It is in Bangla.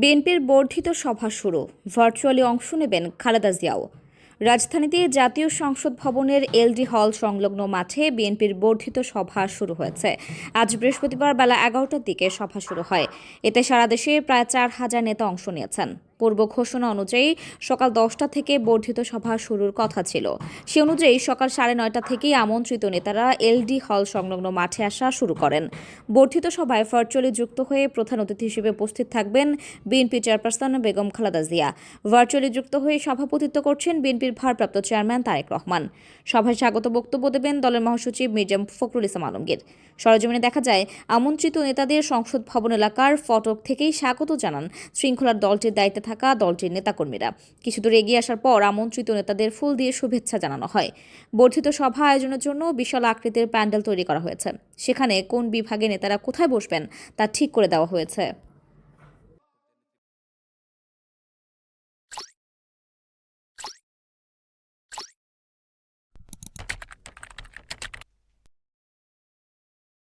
বিএনপির বর্ধিত সভা শুরু। ভার্চুয়ালি অংশ নেবেন খালেদা জিয়াও। রাজধানীতে জাতীয় সংসদ ভবনের এলডি হল সংলগ্ন মাঠে বিএনপির বর্ধিত সভা শুরু হয়েছে। আজ বৃহস্পতিবার বেলা এগারোটার দিকে সভা শুরু হয়। এতে সারা দেশে প্রায় চার হাজার নেতা অংশ নিয়েছেন। পূর্ব ঘোষণা অনুযায়ী সকাল দশটা থেকে বর্ধিত সভা শুরুর কথা ছিল। সে অনুযায়ী সকাল সাড়ে নয়টা থেকেই আমন্ত্রিত নেতারা এলডি হল সংলগ্ন মাঠে আসা শুরু করেন। বর্ধিত সভায় ভার্চুয়ালি যুক্ত হয়ে প্রধান অতিথি হিসেবে উপস্থিত থাকবেন BNP chairperson Begum Khaleda Zia. Virtually যুক্ত হয়ে সভাপতিত্ব করছেন বিএনপির ভারপ্রাপ্ত চেয়ারম্যান তারেক রহমান। সভায় স্বাগত বক্তব্য দেবেন দলের মহাসচিব মির্জা ফখরুল ইসলাম আলমগীর। সরজমিনে দেখা যায়, আমন্ত্রিত নেতাদের সংসদ ভবন এলাকার ফটক থেকেই স্বাগত জানান শৃঙ্খলার দলটির দায়িত্বে থাকা দলটির নেতাকর্মীরা। কিছু দূর এগিয়ে আসার পর আমন্ত্রিত নেতাদের ফুল দিয়ে শুভেচ্ছা জানানো হয়। বর্ধিত সভা আয়োজনের জন্য বিশাল আকৃতির প্যান্ডেল তৈরি করা হয়েছে। সেখানে কোন বিভাগে নেতারা কোথায় বসবেন তা ঠিক করে দেওয়া হয়েছে।